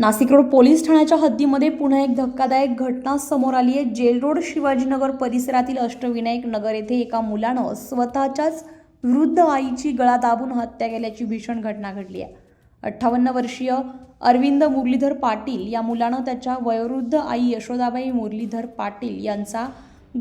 Nashik road police ठाण्याच्या हद्दीमध्ये पुन्हा एक धक्कादायक घटना समोर आली आहे. जेल रोड शिवाजीनगर परिसरातील अष्टविनायक नगर येथे एका मुलानं स्वतःच्याच वृद्ध आईची गळा दाबून हत्या केल्याची भीषण घटना घडली आहे. अठ्ठावन्न वर्षीय अरविंद मुरलीधर पाटील या मुलानं त्याच्या वयोवृद्ध आई यशोदाबाई मुरलीधर पाटील यांचा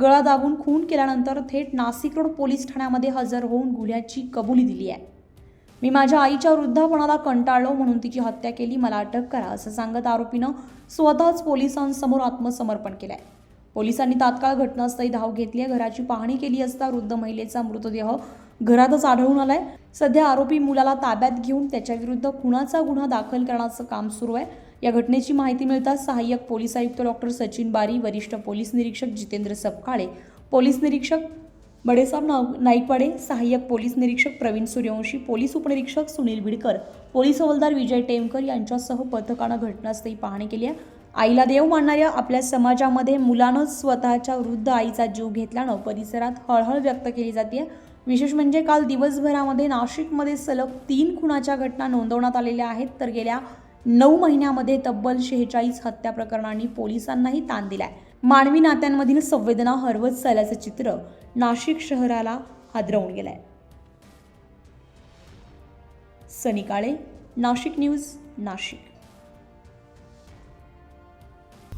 गळा दाबून खून केल्यानंतर थेट नाशिक रोड पोलीस ठाण्यामध्ये हजर होऊन गुन्ह्याची कबुली दिली आहे. मी माझ्या आईच्या वृद्धापणाला कंटाळलो म्हणून तिची हत्या केली. मला अटक करा असं सांगत आरोपीनं स्वतःच पोलिसांसमोर आत्मसमर्पण केलं आहे पोलिसांनी तात्काळ घटनास्थळी धाव घेतली आहे. घराची पाहणी केली असता वृद्ध महिलेचा मृतदेह घरातच आढळून आलाय. सध्या आरोपी मुलाला ताब्यात घेऊन त्याच्याविरुद्ध खुनाचा गुन्हा दाखल करण्याचं काम सुरू आहे. या घटनेची माहिती मिळताच सहाय्यक पोलीस आयुक्त डॉक्टर सचिन बारी वरिष्ठ पोलीस निरीक्षक जितेंद्र सपकाळे पोलीस निरीक्षक बडेसाब नाव नाईकवाडे सहाय्यक पोलीस निरीक्षक प्रवीण सूर्यवंशी पोलीस उपनिरीक्षक सुनील भिडकर पोलीस हवालदार विजय टेमकर यांच्यासह पथकानं घटनास्थळी पाहणी केली आहे. आईला देव मानणाऱ्या आपल्या समाजामध्ये मुलानंच स्वतःच्या वृद्ध आईचा जीव घेतल्यानं परिसरात हळहळ व्यक्त केली जाते. विशेष म्हणजे काल दिवसभरामध्ये नाशिकमध्ये सलग तीन खुनाच्या घटना नोंदवण्यात आलेल्या आहेत. तर गेल्या नऊ महिन्यामध्ये तब्बल शेहेचाळीस हत्या प्रकरणांनी पोलिसांनाही ताण दिलाय. मानवी नात्यांमधील संवेदना हरवत चालल्याचं चित्र नाशिक शहराला हादरवून गेलंय. सनी काळे नाशिक न्यूज नाशिक.